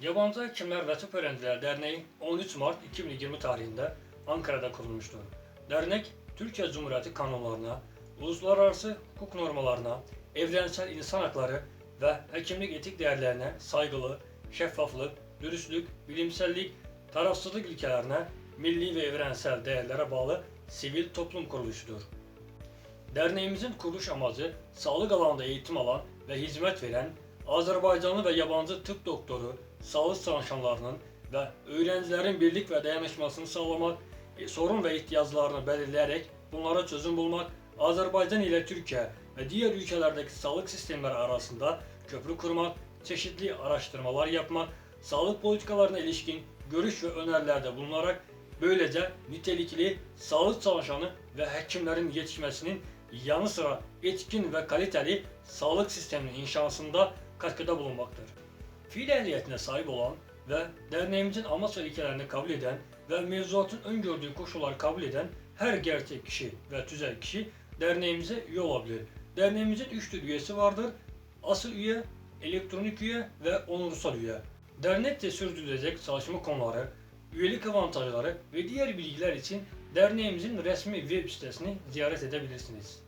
Yabancı Hekimler ve Tıp Öğrencileri Derneği 13 Mart 2020 tarihinde Ankara'da kurulmuştur. Dernek, Türkiye Cumhuriyeti kanunlarına, uluslararası hukuk normalarına, evrensel insan hakları ve hekimlik etik değerlerine saygılı, şeffaflık, dürüstlük, bilimsellik, tarafsızlık ilkelerine, milli ve evrensel değerlere bağlı sivil toplum kuruluşudur. Derneğimizin kuruluş amacı sağlık alanında eğitim alan ve hizmet veren Azerbaycanlı ve yabancı tıp doktoru, sağlık çalışanlarının ve öğrencilerin birlik ve dayanışmasını sağlamak, e, sorun ve ihtiyaçlarını belirleyerek bunlara çözüm bulmak, Azerbaycan ile Türkiye ve diğer ülkelerdeki sağlık sistemleri arasında köprü kurmak, çeşitli araştırmalar yapmak, sağlık politikalarına ilişkin görüş ve önerilerde bulunarak böylece nitelikli sağlık çalışanı ve hekimlerin yetişmesinin yanı sıra etkin ve kaliteli sağlık sisteminin inşasında katkıda bulunmaktır. Fiil ehliyetine sahip olan ve derneğimizin amaç ve ilkelerini kabul eden ve mevzuatın öngördüğü koşulları kabul eden her gerçek kişi ve tüzel kişi derneğimize üye olabilir. Derneğimizin üç tür üyesi vardır. Asıl üye, elektronik üye ve onursal üye. Dernekte sürdürülecek çalışma konuları, üyelik avantajları ve diğer bilgiler için derneğimizin resmi web sitesini ziyaret edebilirsiniz.